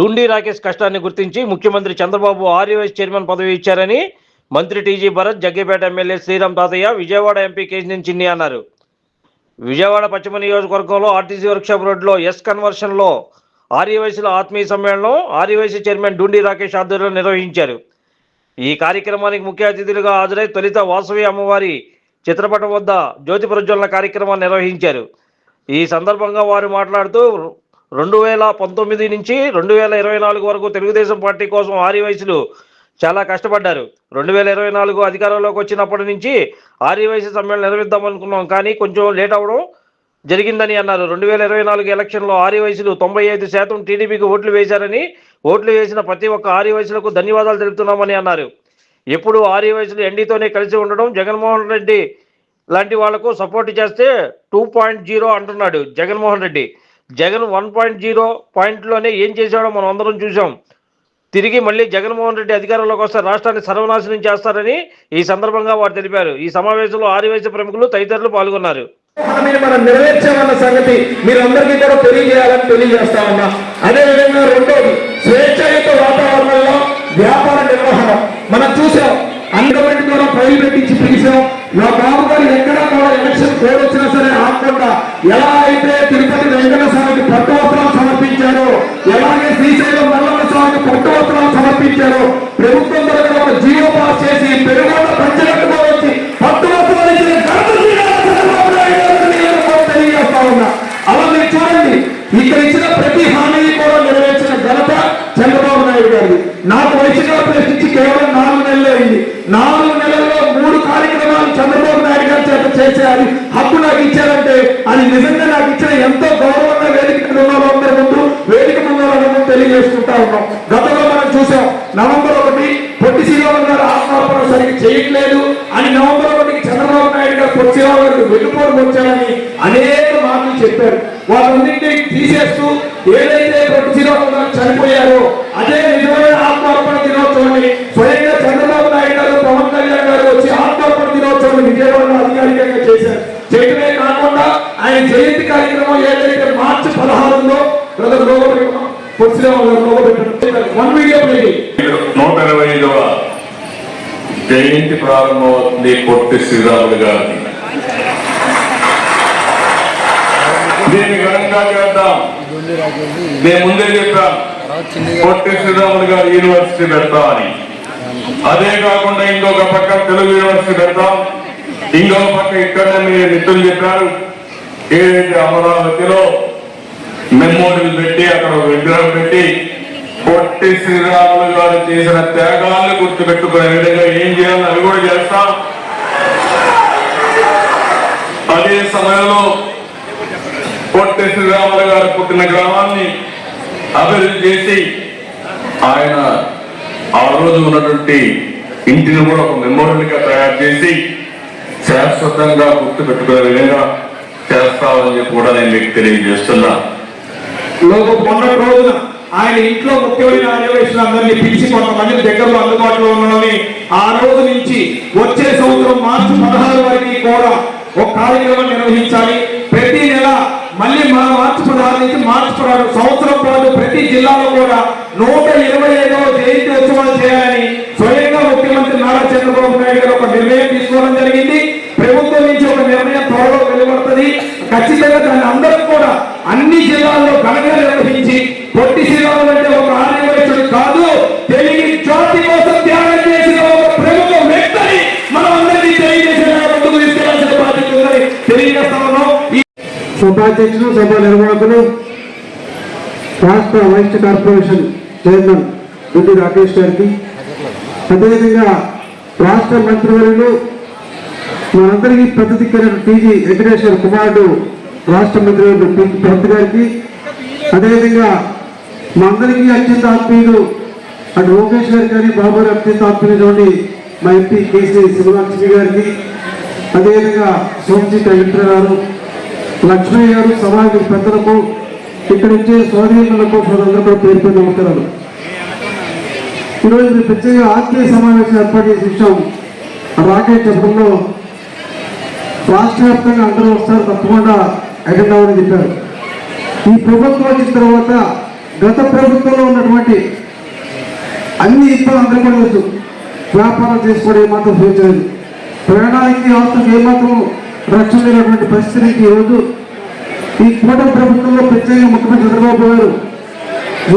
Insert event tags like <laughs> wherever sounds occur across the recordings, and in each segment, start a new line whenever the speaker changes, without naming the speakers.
డుండి రాకేష్ కష్టాన్ని గుర్తించి ముఖ్యమంత్రి చంద్రబాబు ఆర్యవైస్ చైర్మన్ పదవి ఇచ్చారని మంత్రి TG Bharath Jaggayyapeta MLA Sriram Tatayya Vijayawada MP Kesineni Chinni అన్నారు. విజయవాడ పశ్చిమ నియోజకవర్గంలో ఆర్టీసీ వర్క్షాప్ రోడ్లో ఎస్ కన్వర్షన్లో ఆర్యవైశ్యుల ఆత్మీయ సమ్మేళనం ఆర్యవైశ్య చైర్మన్ డుండి రాకేష్ ఆధ్వర్యంలో నిర్వహించారు. ఈ కార్యక్రమానికి ముఖ్య అతిథులుగా హాజరై తొలిత వాసవి అమ్మవారి చిత్రపటం వద్ద జ్యోతి ప్రజ్వలన కార్యక్రమాన్ని నిర్వహించారు. ఈ సందర్భంగా వారు మాట్లాడుతూ రెండు వేల పంతొమ్మిది నుంచి రెండు వేల ఇరవై నాలుగు వరకు తెలుగుదేశం పార్టీ కోసం ఆర్యవైశ్యులు చాలా కష్టపడ్డారు. రెండు వేల ఇరవై నాలుగు అధికారంలోకి వచ్చినప్పటి నుంచి ఆర్యవైశ్య సమ్మేళనం నిర్వహిద్దాం అనుకున్నాం కానీ కొంచెం లేట్ అవ్వడం జరిగిందని అన్నారు. రెండు వేల ఇరవై నాలుగు ఎలక్షన్లో ఆర్యవైశ్యులు తొంభై ఐదు శాతం టీడీపీకి ఓట్లు వేశారని ఓట్లు వేసిన ప్రతి ఒక్క ఆర్యవైశ్యులకు ధన్యవాదాలు తెలుపుతున్నామని అన్నారు. ఎప్పుడు ఆర్యవైశ్యులు ఎన్డీతోనే కలిసి ఉండడం జగన్మోహన్ రెడ్డి లాంటి వాళ్ళకు సపోర్ట్ చేస్తే టూ పాయింట్ జీరో అంటున్నాడు Jaganmohan Reddy. Jagan one point zero పాయింట్లోనే ఏం చేశాడో మనం అందరం చూసాం తిరిగి మళ్ళీ జగన్మోహన్ రెడ్డి అధికారంలోకి వస్తే రాష్ట్రాన్ని సర్వనాశనం చేస్తారని ఈ సందర్భంగా వారు తెలిపారు. ఈ సమావేశంలో ఆర్యవైశ్య ప్రముఖులు తదితరులు పాల్గొన్నారు.
మనం నెరవేర్చామన్న సంగతి మీరు అందరికీ కూడా తెలియజేయాలని తెలియజేస్తా ఉన్నా. అదే విధంగా రెండోది స్వేచ్ఛాయుత వాతావరణంలో వ్యాపార నిర్వహణ. మనం చూసాం అంగమెంట్ ద్వారా ఫైల్ పెట్టించి పిలిచాం. మా బాబు గారు ఎక్కడా కూడా ఎలక్షన్ కోడ్ వచ్చినా సరే ఆకుండా ఎలా అయితే తిరుపతి వెంకట స్వామికి పట్టు వస్త్రాలు సమర్పించారో ఎలాగే శ్రీశైలం మల్లన్న స్వామికి పట్టు వస్త్రాలు సమర్పించారో ప్రభుత్వం తరగతి ఒక జీవో పాస్ చేసి పెరుగుదల పంచగట్టుకో వచ్చి పట్టు వస్త్రాలు ఇచ్చిన ఘనత శ్రీరామ చంద్రబాబు నాయుడు గారికి నేను కూడా తెలియజేస్తా ఉన్నా అలా మీరు చూడండి ఇక్కడ ఇచ్చిన ప్రతి హామీని కూడా నెరవేర్చిన ఘనత చంద్రబాబు నాయుడు గారిది నాకు వయసుగా ప్రశ్నించి కేవలం నాలుగు నెలలు అయింది నాలుగు నెలల్లో మూడు కార్యక్రమాలు చంద్రబాబు నాయుడు గారి హక్కు నాకు ఇచ్చారంటే అది నిజంగా నాకు ఇచ్చిన ఎంతో గౌరవంగా వేదిక మీద ముందు వేదిక ముందు తెలియజేసుకుంటా ఉన్నాం. గతంలో మనం చూసాం నవంబర్ ఒకటి పొట్టి శ్రీరాములు గారు ఆత్మార్పణ సరిగ్గా చేయట్లేదు అని నవంబర్ ఒకటికి చంద్రబాబు నాయుడు గారు పొట్టి శ్రీరాములు గారికి వెన్నుపోటు వచ్చారని అనేక మాటలు చెప్పారు. వాళ్ళన్నింటినీ తీసేస్తూ ఏదైతే పొట్టి శ్రీరాములు గారు చనిపోయారో అదే నిజమైన ఆత్మార్పణ దినోత్సవాన్ని స్వయంగా చంద్రబాబు నాయుడు గారు పవన్ కళ్యాణ్ గారు వచ్చి ఆత్మార్పణ దినోత్సవాన్ని విజయవాడ అధికారికంగా
ప్రారంభమవుతుంది పొట్టి శ్రీరాములు గారిని దీన్ని ఘనంగా చేద్దాం. నేను ముందే చెప్పాను పొట్టి శ్రీరాములు గారు యూనివర్సిటీ పెడతామని. అదే కాకుండా ఇంకొక పక్క తెలుగు యూనివర్సిటీ పెడతాం. ఇంకొక పక్క ఇక్కడనే మీరు మిత్రులు చెప్పారు ఏదైతే అమరావతిలో మెమోరియల్ పెట్టి అక్కడ ఒక విగ్రహం పెట్టి పొట్టి శ్రీరాములు గారు చేసిన త్యాగాలను గుర్తుపెట్టుకునే విధంగా ఏం చేయాలని అవి కూడా చేస్తాం. అదే సమయంలో పొట్టి శ్రీరాములు గారు పుట్టిన గ్రామాన్ని అభివృద్ధి చేసి ఆయన ఆ రోజు ఉన్నటువంటి ఇంటిని కూడా ఒక మెమోరియల్గా తయారు చేసి శాశ్వతంగా గుర్తు పెట్టుకునే విధంగా చేస్తామని చెప్పి కూడా నేను మీకు తెలియజేస్తున్నా.
లోపు రోజున ఆయన ఇంట్లో ముఖ్యమైన ఆర్యవైశ్యులందరినీ పిలిచి కొంతమంది దగ్గరలో అందుబాటులో ఉండడమే ఆ రోజు నుంచి వచ్చే సంవత్సరం మార్చి పదహారు వరకు కూడా ఒక కార్యక్రమం నిర్వహించాలి. ప్రతి నెల మళ్ళీ మా మార్చి పదహారు నుంచి మార్చి పదహారు సంవత్సరం పాటు ప్రతి జిల్లాలో కూడా నూట ఇరవై ఐదవ జయంతి ఉత్సవాలు చేయాలని స్వయంగా ముఖ్యమంత్రి నారా చంద్రబాబు నాయుడు గారు ఒక నిర్ణయం తీసుకోవడం జరిగింది. ప్రభుత్వం నుంచి ఒక నిర్ణయం త్వరలో వెలువడుతుంది. ఖచ్చితంగా దాన్ని అందరూ కూడా అన్ని జిల్లాల్లో ఘనంగా నిర్వహించి
ఉపాధ్యక్షులు సభ నిర్వాహకులు. రాష్ట్ర vice corporation chairman Duddi Rakesh గారికి. అదేవిధంగా రాష్ట్ర మంత్రివర్యులు మనందరికీ ప్రతిదిక్కైన టీజీ వెంకటేశ్వర కుమారుడు రాష్ట్ర మంత్రివర్యుడు పి. గారికి. అదేవిధంగా మా అందరికీ అత్యంత ఆత్మీయులు అటు లోకేష్ గారికి కానీ బాబు గారు అత్యంత ఆత్మీయులు మా ఎంపీ కేసీ శ్రీనివాసరెడ్డి గారికి. అదేవిధంగా సోమజీ కలెక్టర్ గారు లక్ష్మయ్య గారు సమాజ పెద్దలకు ఇక్కడ నుంచే సోదరులకు సోదరులకు పేరు పేరు నమస్కారాలు. ఈరోజు ప్రత్యేక ఆత్మీయ సమావేశం ఏర్పాటు చేసే విషయం రాకేష్ చెప్పడంలో రాష్ట్ర వ్యాప్తంగా అందరూ వస్తారు తప్పకుండా అటెండ్ అవ్వని చెప్పారు. ఈ ప్రభుత్వం వచ్చిన తర్వాత గత ప్రభుత్వంలో ఉన్నటువంటి అన్ని ఇబ్బందులు అందరూ పడవచ్చు వ్యాపారం చేసుకోవడం ఏమాత్రం స్వేచ్ఛలేదు ప్రయాణానికి అవసరం ఏమాత్రం రక్షణ పరిస్థితికి ఈరోజు ఈ కూటమి ప్రభుత్వంలో ప్రత్యేకంగా ముఖ్యమంత్రి చంద్రబాబు గారు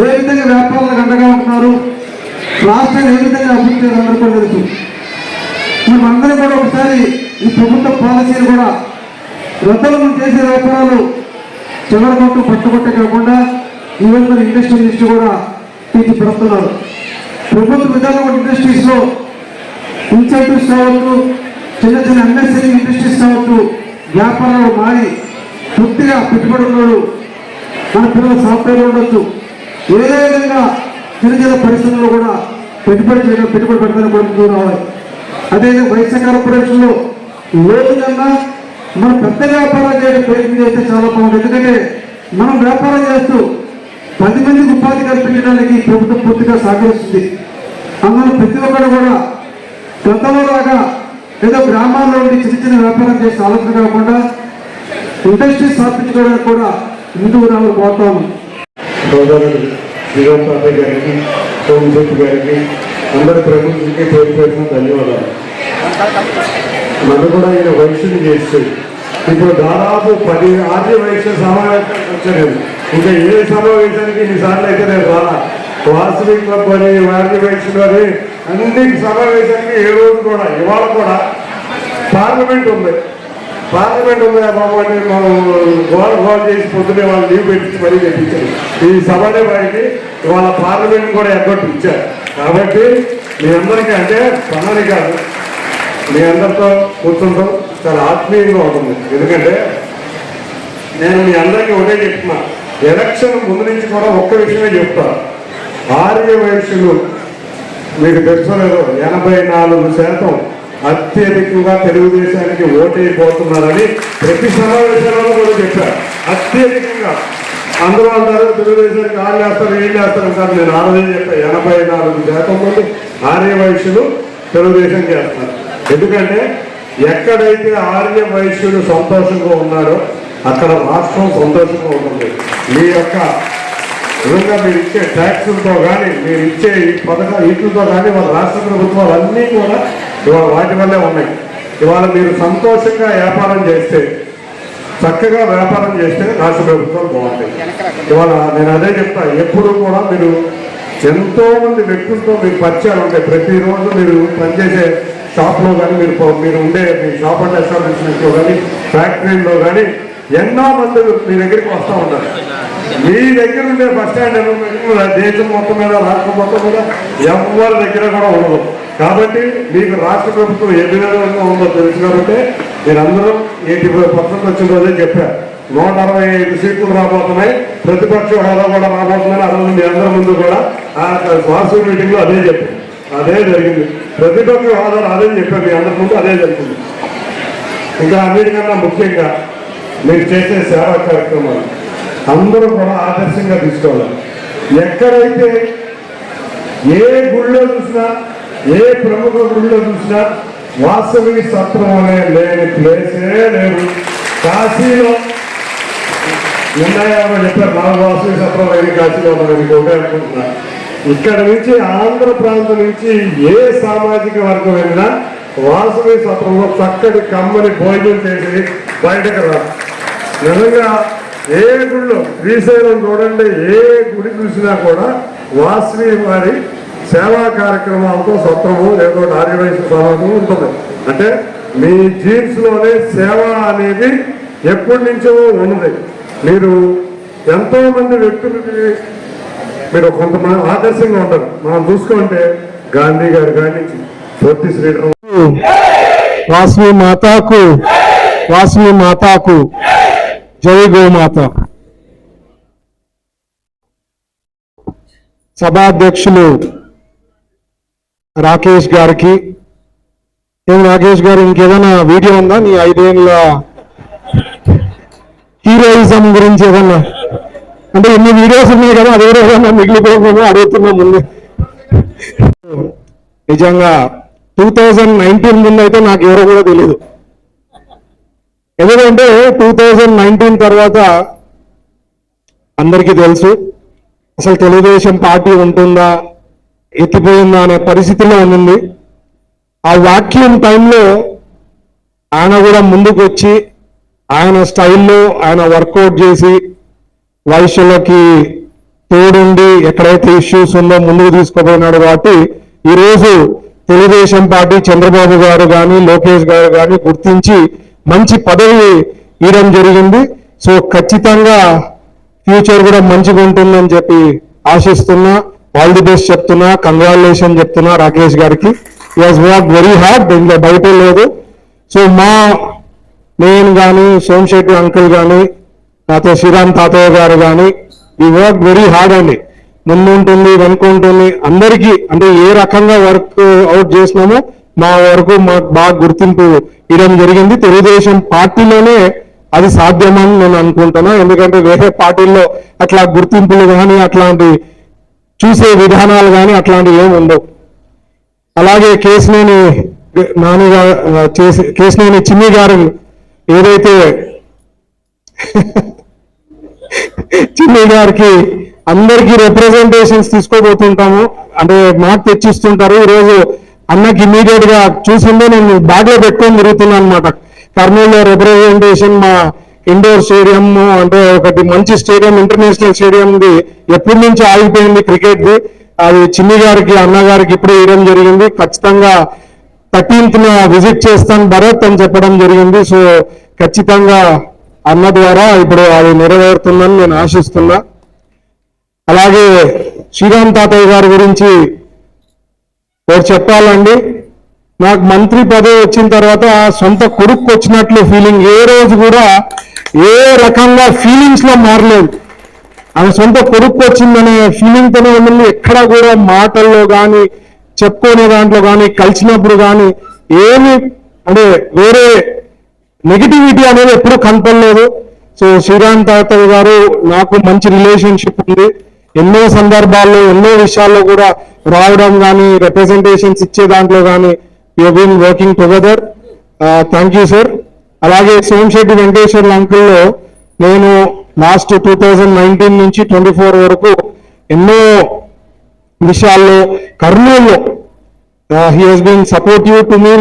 ఏ విధంగా వ్యాపారాలకు అండగా ఉంటున్నారు? రాష్ట్రాన్ని ఏ విధంగా అభివృద్ధి అందరూ కూడా తెలుసు మనందరం కూడా ఒకసారి ఈ ప్రభుత్వ పాలసీలు కూడా గతంలో మనం చేసే వ్యాపారాలు చివరికొట్టు పట్టుకొట్టే కాకుండా ఈవెన్ మన ఇండస్ట్రీ మినిస్టర్ కూడా తీర్చిపెడుతున్నారు. ప్రభుత్వ విధానం ఇండస్ట్రీస్లో ఇన్సెంటివ్స్ కావచ్చు చిన్న చిన్న ఎంఎస్ఎంఈ ఇండస్ట్రీస్ కావచ్చు వ్యాపారాలు మారి పూర్తిగా పెట్టుబడులు మన పిల్లల సాఫ్ట్వేర్ ఉండొచ్చు. ఏదే విధంగా చిన్న చిన్న పరిశ్రమలో కూడా పెట్టుబడి చేయడం పెట్టుబడి పెట్టడం కూడా రావాలి. అదేవిధంగా వైద్య కార్పొరేషన్లో లోతు కన్నా మనం పెద్ద వ్యాపారాలు చేయడం ప్రయత్నం చేస్తే చాలా బాగుంది. ఎందుకంటే మనం వ్యాపారం చేస్తూ పది మందికి ఉపాధి కల్పించడానికి ప్రభుత్వం పూర్తిగా సహకరిస్తుంది. అందులో ప్రతి ఒక్కరు కూడా గతంలో లాగా ఏదో గ్రామాల్లో ఉండి చిన్న చిన్న వ్యాపారం చేసే ఆలోచన కాకుండా ఇండస్ట్రీ స్థాపించుకోవడానికి కూడా ముందుకు రావాలి పోతాము
సోదరుడు శ్రీరామ్ గారికి సోమశెట్టి గారికి అందరి ప్రభుత్వానికి పేరు పేరున ధన్యవాదాలు. నన్ను కూడా ఈయన వైశ్యుని చేస్తే ఇప్పుడు దాదాపు పది ఆర్య వైశ్య సమావేశానికి వచ్చాను. ఇంకా ఏ సమావేశానికి ఇన్నిసార్లు అయితే నేను రాలా? వాసవి క్లబ్ అని ఆర్య వైశ్యులు అని అన్ని సమావేశానికి ఏ రోజు కూడా ఇవాళ కూడా పార్లమెంట్ ఉంది. పార్లమెంట్ ఉంది బాబు అని మనం గోడ గోడ చేసి పొద్దునే వాళ్ళు లీవ్ పెట్టి మరీ తెప్పించారు ఈ సభనే వారికి ఇవాళ పార్లమెంట్ కూడా ఎగ్గొట్టు ఇచ్చారు. కాబట్టి మీ అందరికీ అంటే పనులు కాదు. మీ అందరితో కూర్చుంటాం. చాలా ఆత్మీయంగా ఉంటుంది. ఎందుకంటే నేను మీ అందరికీ ఒకటే చెప్తున్నా. ఎలక్షన్ ముందు నుంచి కూడా ఒక్క విషయమే చెప్తా. ఆర్య వయసులు మీకు తెలుసలేదు ఎనభై నాలుగు శాతం అత్యధికంగా తెలుగుదేశానికి ఓటైపోతున్నారని ప్రతి సమావేశంలో కూడా చెప్పారు. అత్యధికంగా. అందరూ అంటారు తెలుగుదేశానికి ఆళ్ళు వేస్తారు ఏం చేస్తారు అంటారు? నేను ఆ రోజే చెప్పాను ఎనభై నాలుగు శాతం మంది ఆర్య వైశ్యులు తెలుగుదేశం చేస్తారు. ఎందుకంటే ఎక్కడైతే ఆర్య వైశ్యులు సంతోషంగా ఉన్నారో అక్కడ రాష్ట్రం సంతోషంగా ఉంటుంది. మీ యొక్క విధంగా మీరు ఇచ్చే ట్యాక్సులతో కానీ మీరు ఇచ్చే ఈ పథక వీటితో కానీ వాళ్ళ రాష్ట్ర ప్రభుత్వాలు అన్నీ కూడా ఇవాళ వాటి వల్లే ఉన్నాయి. ఇవాళ మీరు సంతోషంగా వ్యాపారం చేస్తే చక్కగా వ్యాపారం చేస్తే రాష్ట్ర ప్రభుత్వాలు బాగుంటాయి ఇవాళ నేను అదే చెప్తా ఎప్పుడు కూడా మీరు ఎంతో మంది వ్యక్తులతో మీకు పరిచయాలు ఉంటాయి ప్రతిరోజు మీరు పనిచేసే షాప్లో కానీ మీరు మీరు ఉండే మీ షాప్ అండ్ ఎస్టాబ్లిష్మెంట్లో కానీ ఫ్యాక్టరీలో కానీ ఎన్నో మంది మీ దగ్గరికి వస్తూ ఉంటారు. మీ దగ్గర ఉండే బస్ స్టాండ్ దేశం మొత్తం మీద రాష్ట్రం మొత్తం మీద ఎవరి దగ్గర కూడా ఉండదు. కాబట్టి మీకు రాష్ట్ర ప్రభుత్వం ఏ విధంగా ఉందో తెలుసు కాబట్టి మీరందరూ ఎయిటీ ఫైవ్ పర్సెంట్ వచ్చిన రోజే చెప్పారు. నూట అరవై ఐదు సీట్లు రాబోతున్నాయి. ప్రతిపక్ష హోదా కూడా రాబోతున్నాయి ఆ రోజు మీ అందరి ముందు కూడా ఆ వాసు మీటింగ్లో అదే చెప్పారు. అదే జరిగింది. ప్రతిపక్ష హోదా అదే చెప్పారు మీ అందరి ముందు అదే జరిగింది ఇంకా అన్నిటికన్నా ముఖ్యంగా మీరు చేసే సేవా కార్యక్రమాలు. అందరూ కూడా ఆదర్శంగా తీసుకోవాలి. ఎక్కడైతే ఏ గుళ్ళో చూసినా ఏ ప్రముఖ గుళ్ళో చూసినా వాసవి సత్రం అనే లేని ప్లేసే లేదు. కాశీలో నిర్ణయాలు చెప్పారు. నాలుగు వాసవి సత్రం లేని కాశీలో మనం ఒకటే అనుకుంటున్నా. ఇక్కడ నుంచి ఆంధ్ర ప్రాంతం నుంచి ఏ సామాజిక వర్గం వెళ్ళినా వాసవి సత్రంలో చక్కటి కమ్మని భోజనం చేసి బయటకు రా నిజంగా ఏ గుడిలో శ్రీశైలం చూడండి ఏ గుడి చూసినా కూడా వాసవి వారి సేవా కార్యక్రమాలతో సత్రము లేదో ఆర్యవైశ్య సమాజం ఉంటుంది. అంటే మీ జీన్స్లోనే సేవ అనేది ఎప్పటి నుంచో ఉన్నది. మీరు ఎంతోమంది వ్యక్తులకి మీరు కొంతమంది ఆదర్శంగా ఉంటారు. మనం చూసుకుంటే గాంధీ గారు కానీ పొట్టి శ్రీరామ్
వాసవి మాతాకు వాసవి మాతాకు. జై గోమాత. సభాధ్యక్షులు రాకేష్ గారికి ఏం రాకేష్ గారు ఇంకేదైనా వీడియో ఉందా నీ ఐదేళ్ళ హీరోయిజం గురించి ఏదన్నా? అంటే ఎన్ని వీడియోస్ ఉన్నాయి కదా అదే ఏదన్నా మిగిలిపోకుండా అడుగుతున్నా ముందే. నిజంగా టూ థౌజండ్ నైన్టీన్ ముందు అయితే నాకు ఎవరో కూడా తెలియదు ఎందుకంటే టూ థౌజండ్ నైన్టీన్ తర్వాత అందరికీ తెలుసు అసలు తెలుగుదేశం పార్టీ ఉంటుందా ఎత్తిపోయిందా అనే పరిస్థితిలో ఉంది ఆ వాక్యూమ్ టైంలో ఆయన కూడా ముందుకు వచ్చి ఆయన స్టైల్లో ఆయన వర్కౌట్ చేసి వయసులకి తోడుండి ఎక్కడైతే ఇష్యూస్ ఉందో ముందుకు తీసుకుపోయినాడు కాబట్టి ఈరోజు తెలుగుదేశం పార్టీ చంద్రబాబు గారు కానీ లోకేష్ గారు కానీ గుర్తించి మంచి పదవి ఇవ్వడం జరిగింది. సో ఖచ్చితంగా ఫ్యూచర్ కూడా మంచిగా ఉంటుందని చెప్పి ఆశిస్తున్నా. ఆల్ ది బెస్ట్ చెప్తున్నా. కంగ్రాచులేషన్ చెప్తున్నా రాకేష్ గారికి. వాజ్ వర్క్ వెరీ హార్డ్ ఇంకా బయట లేదు. సో మా నేను కానీ సోమశెట్టి అంకుల్ కానీ నాతో శ్రీరామ్ తాతయ్య గారు కానీ ఈ వర్క్ వెరీ హార్డ్ అండి ముందు ఉంటుంది వెనుక ఉంటుంది అందరికీ అంటే ఏ రకంగా వర్క్ అవుట్ చేసినామో మా వరకు మాకు బాగా గుర్తింపు ఇవ్వడం జరిగింది. తెలుగుదేశం పార్టీలోనే అది సాధ్యమని నేను అనుకుంటున్నా. ఎందుకంటే వేరే పార్టీల్లో అట్లా గుర్తింపులు కానీ అట్లాంటి చూసే విధానాలు కానీ అట్లాంటివి ఏమి ఉండవు. అలాగే కేసునేని నాని చేసి కేసునేని చిన్ని గారు ఏదైతే <laughs> చిన్ని గారికి అందరికీ రిప్రజెంటేషన్స్ తీసుకోబోతుంటాము. అంటే మాకు తెచ్చిస్తుంటారు. ఈరోజు అన్నకి ఇమీడియట్గా చూసిందే నేను బ్యాగ్లో పెట్టుకొని తిరుగుతున్నాను అనమాట కర్నూలులో రిప్రజెంటేషన్ మా ఇండోర్ స్టేడియం అంటే ఒకటి మంచి స్టేడియం ఇంటర్నేషనల్ స్టేడియంది ఎప్పటి నుంచి ఆగిపోయింది క్రికెట్ ది. అది చిన్ని గారికి అన్నగారికి ఇప్పుడే ఇవ్వడం జరిగింది. ఖచ్చితంగా థర్టీన్త్ విజిట్ చేస్తాను భరత్ అని చెప్పడం జరిగింది. సో ఖచ్చితంగా అన్న ద్వారా ఇప్పుడు అది నెరవేరుతుందని నేను ఆశిస్తున్నా. అలాగే శ్రీరామ్ తాతయ్య గారి గురించి ఒకటి చెప్పాలండి నాకు మంత్రి పదవి వచ్చిన తర్వాత సొంత కొడుకు వచ్చినట్లు ఫీలింగ్ ఏ రోజు కూడా ఏ రకంగా ఫీలింగ్స్లో మారలేదు. ఆమె సొంత కొడుకు వచ్చిందనే ఫీలింగ్ తోనే ఎక్కడ కూడా మాటల్లో కానీ చెప్పుకునే దాంట్లో కానీ కలిసినప్పుడు కానీ ఏమి అంటే వేరే నెగిటివిటీ అనేది ఎప్పుడు కనపడలేదు. సో శ్రీరామ్ తాతయ్య గారు నాకు మంచి రిలేషన్షిప్ ఉంది. ఎన్నో సందర్భాల్లో ఎన్నో విషయాల్లో కూడా రావడం కానీ రిప్రజెంటేషన్స్ ఇచ్చే దాంట్లో కానీ you been working together thank you sir అలాగే సోమశెట్టి వెంకటేశ్వర అంకుల్లో నేను లాస్ట్ టూ థౌజండ్ నైన్టీన్ నుంచి ట్వంటీ ఫోర్ వరకు ఎన్నో విషయాల్లో కర్నూలులో he he's been supportive to me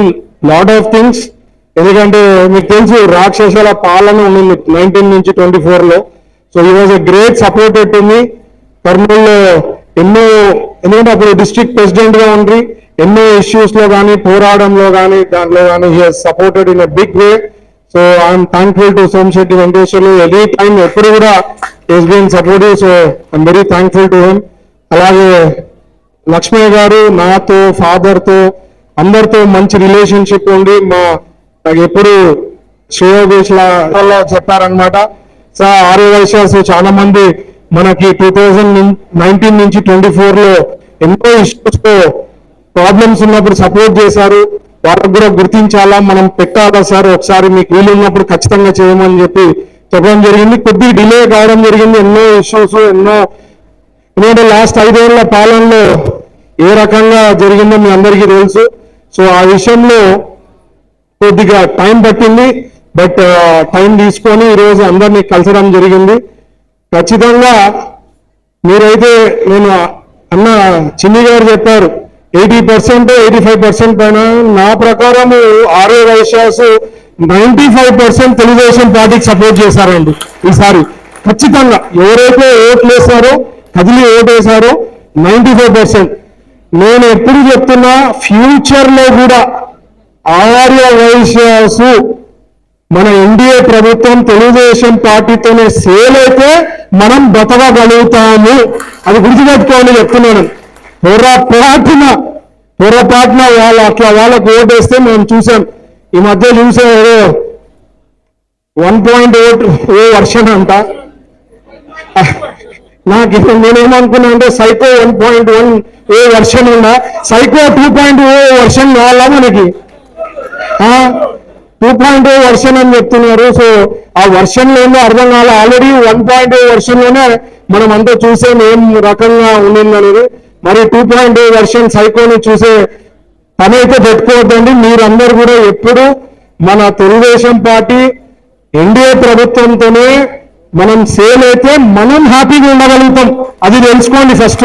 lot of things ఎందుకంటే మీకు తెలుసు రాక్షసుల పాలన ఉండింది నైన్టీన్ నుంచి ట్వంటీ ఫోర్లో so he was a great supported to me కర్నూలులో ఎన్నో ఎందుకంటే అప్పుడు డిస్ట్రిక్ట్ ప్రెసిడెంట్గా ఉండి ఎన్నో ఇష్యూస్లో కానీ పోరాడంలో కానీ దాంట్లో కానీ he he's supported in a big way so I'm thankful to Somasetti Venkateswarlu any time ఎప్పుడు కూడా he's been supportive so I'm very thankful to him అలాగే లక్ష్మయ్య గారు నాతో ఫాదర్తో అందరితో మంచి రిలేషన్షిప్ ఉండి మా నాకు ఎప్పుడు శ్రేయోగేష్ చెప్పారనమాట సో ఆర్య వైశ్యాస్ చాలా మంది మనకి టూ థౌజండ్ నైన్టీన్ నుంచి ట్వంటీ ఫోర్లో ఎన్నో ఇష్యూస్తో ప్రాబ్లమ్స్ ఉన్నప్పుడు సపోర్ట్ చేశారు. వాళ్ళకు కూడా గుర్తించాలా? మనం పెట్టాలా సార్? ఒకసారి మీకు వీలు ఉన్నప్పుడు ఖచ్చితంగా చేయమని చెప్పి చెప్పడం జరిగింది. కొద్దిగా డిలే కావడం జరిగింది. ఎన్నో ఇష్యూస్ ఎన్నో ఎందుకంటే లాస్ట్ ఐదేళ్ళ పాలనలో ఏ రకంగా జరిగిందో మీ అందరికీ తెలుసు. సో ఆ విషయంలో కొద్దిగా టైం పట్టింది. బట్ టైం తీసుకొని ఈరోజు అందరినీ కలసడం జరిగింది. ఖచ్చితంగా మీరైతే నేను అన్న చిన్ని గారు చెప్పారు eighty percent eighty five percent పైన నా ప్రకారము RA Vysyas ninety five percent Telugudesam పార్టీకి సపోర్ట్ చేశారండి ఈసారి. ఖచ్చితంగా ఎవరైతే ఓట్లు వేశారో కదిలి ఓటు వేశారో నైన్టీ ఫైవ్ పర్సెంట్. నేను ఎప్పుడు చెప్తున్నా ఫ్యూచర్లో కూడా ఆర్య వైశ్యాసు మన ఎన్డీఏ ప్రభుత్వం తెలుగుదేశం పార్టీతోనే సేల్ అయితే మనం బతకగలుగుతాము. అది గుర్తుపెట్టుకోవాలని చెప్తున్నాను. పొరపాటున పొరపాటున వాళ్ళు అట్లా వాళ్ళకు ఓటేస్తే మేము చూసాం. ఈ మధ్య చూసే వన్ పాయింట్ ఓట్ ఓ వర్షన్ అంట. నాకు నేనేమనుకున్నా అంటే psycho one point one a version ఉన్నా సైకో టూ పాయింట్ ఓ వర్షన్ కావాలా మనకి? టూ పాయింట్ ఓ వర్షన్ అని చెప్తున్నారు. సో ఆ వర్షన్లోనే అర్థం కాలే ఆల్రెడీ వన్ పాయింట్ ఓ వర్షన్లోనే మనం అంతా చూసాం ఏం రకంగా ఉండింది అనేది మరి టూ పాయింట్ ఓ వర్షన్ సైకోని చూసే పని అయితే పెట్టుకోవద్దండి. మీరందరూ కూడా ఎప్పుడు మన తెలుగుదేశం పార్టీ ఎన్డీఏ ప్రభుత్వంతోనే మనం సేల్ అయితే మనం హ్యాపీగా ఉండగలుగుతాం. అది తెలుసుకోండి first.